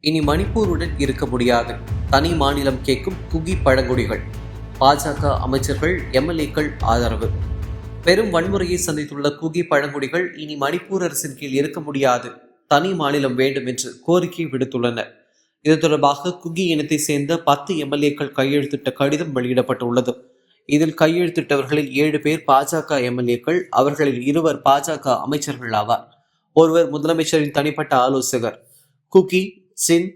இனி மணிப்பூருடன் இருக்க முடியாது. தனி மாநிலம் கேட்கும் குகி பழங்குடிகள். பாஜக அமைச்சர்கள் எம்எல்ஏக்கள் ஆதரவு. பெரும் வன்முறையை சந்தித்துள்ள குகி பழங்குடிகள் இனி மணிப்பூர் அரசின் கீழ் இருக்க முடியாது. தனி மாநிலம் வேண்டும் என்று கோரிக்கை விடுத்துள்ளனர். இது தொடர்பாக குகி இனத்தை சேர்ந்த பத்து எம்எல்ஏக்கள் கையெழுத்திட்ட கடிதம் வெளியிடப்பட்டுள்ளது. இதில் கையெழுத்திட்டவர்களில் ஏழு பேர் பாஜக எம்எல்ஏக்கள் அவர்களில் இருவர் பாஜக அமைச்சர்கள் ஆவார். ஒருவர் முதலமைச்சரின் தனிப்பட்ட ஆலோசகர். குகி சின்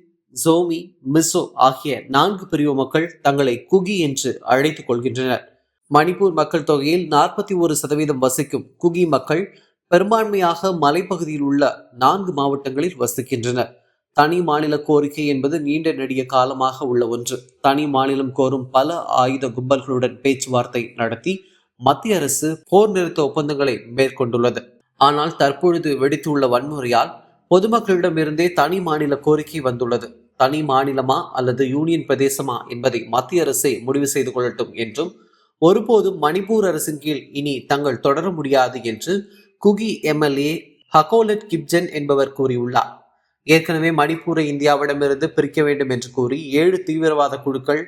ஜோமி மிசோ ஆகிய நான்கு பிரிவு மக்கள் தங்களை குகி என்று அழைத்துக் கொள்கின்றனர். மணிப்பூர் மக்கள் தொகையில் நாற்பத்தி ஒரு சதவீதம் வசிக்கும் குகி மக்கள் பெரும்பான்மையாக மலைப்பகுதியில் உள்ள நான்கு மாவட்டங்களில் வசிக்கின்றனர். தனி மாநில கோரிக்கை என்பது நீண்ட நெடிய காலமாக உள்ள ஒன்று. தனி மாநிலம் கோரும் பல ஆயுத கும்பல்களுடன் பேச்சுவார்த்தை நடத்தி மத்திய அரசு போர் நிறுத்த ஒப்பந்தங்களை மேற்கொண்டுள்ளது. ஆனால் தற்பொழுது வெடித்துள்ள வன்முறையால் பொதுமக்களிடமிருந்தே தனி மாநில கோரிக்கை வந்துள்ளது. தனி மாநிலமா அல்லது யூனியன் பிரதேசமா என்பதை மத்திய அரசே முடிவு செய்து கொள்ளட்டும் என்றும் ஒருபோதும் மணிப்பூர் அரசின் கீழ் இனி தங்கள் தொடர முடியாது என்று குகி எம்எல்ஏ ஹகோலட் கிப்ஜன் என்பவர் கூறியுள்ளார். ஏற்கனவே மணிப்பூரை இந்தியாவிடமிருந்து பிரிக்க வேண்டும் என்று கூறி ஏழு தீவிரவாத குழுக்கள்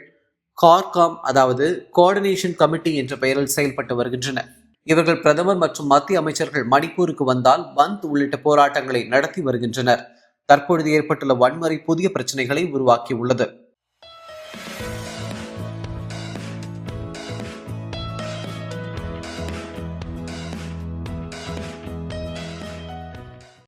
கார்காம் அதாவது கோஆர்டினேஷன் கமிட்டி என்ற பெயரில் செயல்பட்டு வருகின்றன. இவர்கள் பிரதமர் மற்றும் மத்திய அமைச்சர்கள் மணிப்பூருக்கு வந்தால் பந்த் உள்ளிட்ட போராட்டங்களை நடத்தி வருகின்றனர். தற்பொழுது ஏற்பட்டுள்ள வன்முறை புதிய பிரச்சனைகளை உருவாக்கியுள்ளது.